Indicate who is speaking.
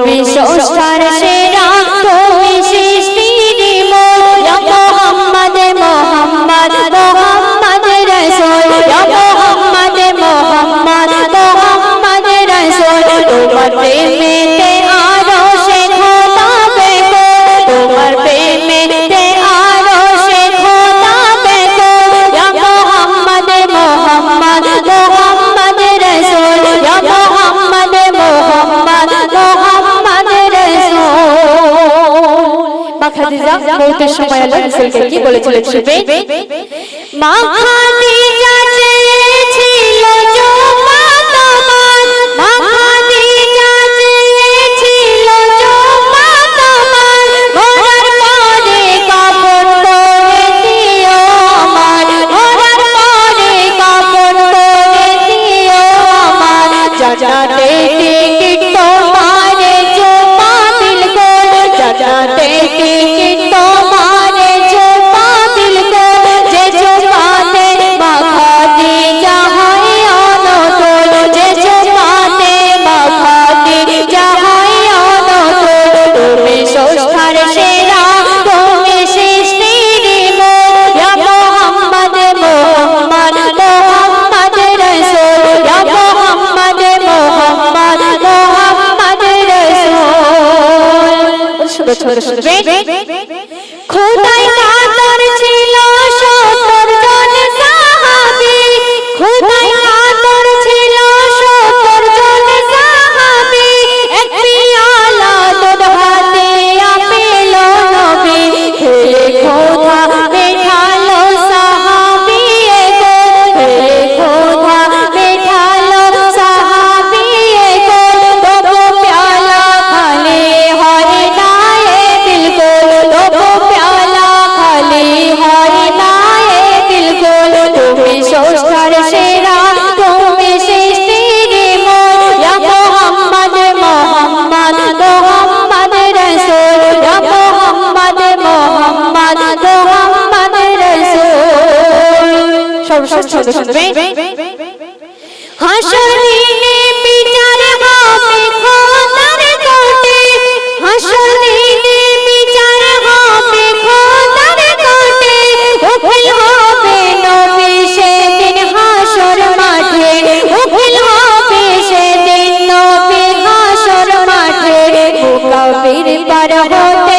Speaker 1: তুমি সংসার সে মা খাদিজা সময় আল্লাহ কি বলেছিলেন শুনবে মা খাদিজা। ছোট ছোট ছোট খোদাই চন্দ্র শুনবে হাসরে বিচার হবে খোদার কোটে হাসরে বিচার হবে খোদার কোটে উকিল হবে নবী সেদিন হাসর মাঠে উকিল হবে সেদিন নবী হাসর মাঠে কাবির পার হতে